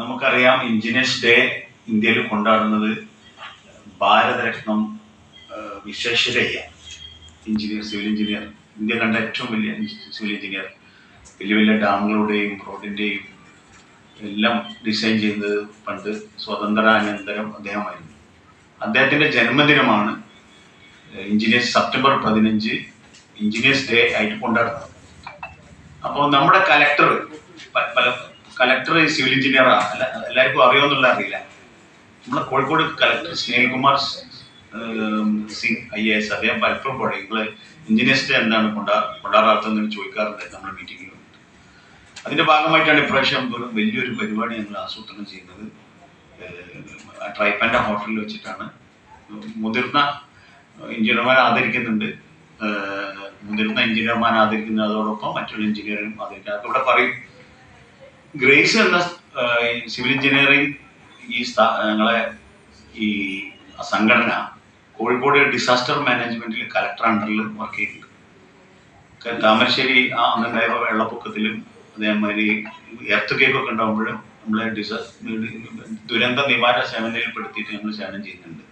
നമുക്കറിയാം engineers day ഇന്ത്യയിൽ കൊണ്ടാടുന്നത് ഭാരതരത്നം Visvesvaraya engineer civil engineer India കണ്ട ഏറ്റവും വലിയ സിവിൽ എഞ്ചിനീയർ വലിയ വലിയ ഡാമുകളുടെയും റോഡിന്റെയും എല്ലാം ഡിസൈൻ ചെയ്യുന്നത് പണ്ട് സ്വാതന്ത്ര്യാനന്തരം അദ്ദേഹമായിരുന്നു. അദ്ദേഹത്തിന്റെ ജന്മദിനമാണ് എഞ്ചിനീയേഴ്സ് സെപ്റ്റംബർ പതിനഞ്ച് എഞ്ചിനീയേഴ്സ് ഡേ ആയിട്ട് കൊണ്ടാടുന്നത്. അപ്പോൾ നമ്മുടെ കലക്ടർ പല കലക്ടർ സിവിൽ എഞ്ചിനീയർ അല്ല എല്ലാവർക്കും അറിയാമെന്നുള്ള അറിയില്ല. നമ്മുടെ Kozhikode collector Snehakumar Singh I A S അദ്ദേഹം പലപ്പോഴും നിങ്ങൾ എഞ്ചിനീയേഴ്സിന്റെ എന്താണ് കൊണ്ടാ കൊണ്ടാടാത്തതെന്ന് ചോദിക്കാറുണ്ട് നമ്മുടെ മീറ്റിംഗിൽ അതിന്റെ ഭാഗമായിട്ടാണ് ഇപ്രാവശ്യം ഒരു വലിയൊരു പരിപാടി ഞങ്ങൾ ആസൂത്രണം ചെയ്യുന്നത്. ട്രൈപ്പന്റെ ഹോട്ടലിൽ വെച്ചിട്ടാണ്. മുതിർന്ന എഞ്ചിനീയർമാരെ ആദരിക്കുന്നുണ്ട്. മുതിർന്ന എഞ്ചിനീയർമാരെ ആദരിക്കുന്നത് അതോടൊപ്പം മറ്റുള്ള എഞ്ചിനീയറും ആദരിക്കുന്നത് ഇവിടെ പറയും. ഗ്രേസ് എന്ന സിവിൽ എഞ്ചിനീയറിംഗ് ഈ ഞങ്ങളെ ഈ സംഘടന കോഴിക്കോട് ഡിസാസ്റ്റർ മാനേജ്മെന്റിൽ കലക്ടർ അണ്ടറിൽ വർക്ക് ചെയ്തിട്ടുണ്ട്. താമരശ്ശേരി ആ അന്നുണ്ടായ വെള്ളപ്പൊക്കത്തിലും അതേമാതിരി എർത്ത് കേക്കൊക്കെ ഉണ്ടാകുമ്പോഴും നമ്മളെ ഡിസാ ദുരന്ത നിവാരണ സേവനയിൽപ്പെടുത്തിയിട്ട് നമ്മൾ സേവനം ചെയ്യുന്നുണ്ട്.